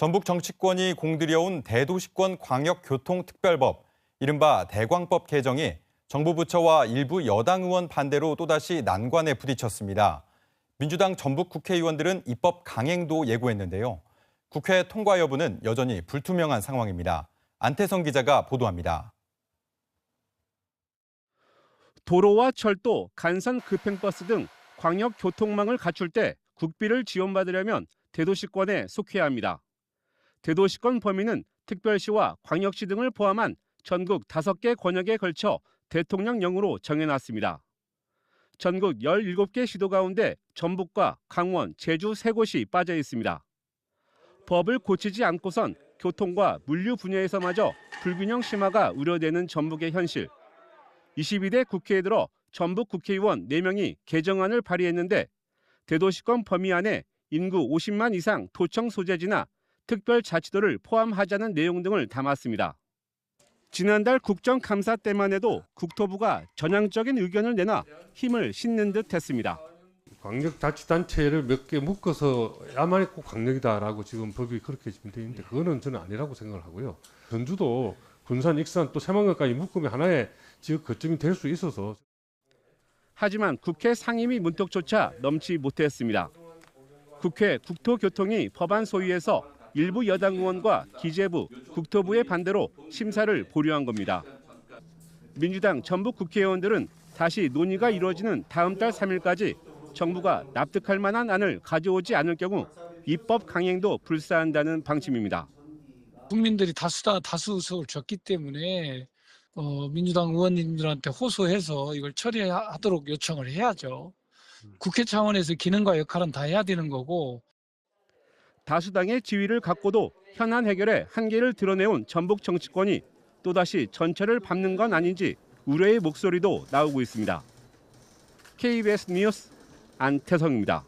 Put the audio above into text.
전북 정치권이 공들여온 대도시권 광역교통특별법, 이른바 대광법 개정이 정부 부처와 일부 여당 의원 반대로 또다시 난관에 부딪혔습니다. 민주당 전북 국회의원들은 입법 강행도 예고했는데요. 국회 통과 여부는 여전히 불투명한 상황입니다. 안태성 기자가 보도합니다. 도로와 철도, 간선 급행버스 등 광역 교통망을 갖출 때 국비를 지원받으려면 대도시권에 속해야 합니다. 대도시권 범위는 특별시와 광역시 등을 포함한 전국 5개 권역에 걸쳐 대통령령으로 정해놨습니다. 전국 17개 시도 가운데 전북과 강원, 제주 세 곳이 빠져 있습니다. 법을 고치지 않고선 교통과 물류 분야에서마저 불균형 심화가 우려되는 전북의 현실. 22대 국회에 들어 전북 국회의원 4명이 개정안을 발의했는데 대도시권 범위 안에 인구 50만 이상 도청 소재지나 특별자치도를 포함하자는 내용 등을 담았습니다. 지난달 국정감사 때만 해도 국토부가 전향적인 의견을 내놔 힘을 싣는 듯 했습니다. 광역자치단체를 몇 개 묶어서 야만이 꼭 광역이다라고 지금 법이 그렇게 지금 돼 있는데 그거는 저는 아니라고 생각을 하고요. 전주도 군산, 익산 또 새만금까지 묶으면 하나의 지역 거점이 될 수 있어서 하지만 국회 상임위 문턱조차 넘지 못했습니다. 국회 국토교통위 법안 소위에서 일부 여당 의원과 기재부, 국토부의 반대로 심사를 보류한 겁니다. 민주당 전북 국회의원들은 다시 논의가 이루어지는 다음 달 3일까지 정부가 납득할 만한 안을 가져오지 않을 경우 입법 강행도 불사한다는 방침입니다. 국민들이 다수다 다수 의석을 줬기 때문에 어, 민주당 의원님들한테 호소해서 이걸 처리하도록 요청을 해야죠. 국회 차원에서 기능과 역할은 다 해야 되는 거고 다수당의 지위를 갖고도 현안 해결에 한계를 드러내온 전북 정치권이 또다시 전철을 밟는 건 아닌지 우려의 목소리도 나오고 있습니다. KBS 뉴스 안태성입니다.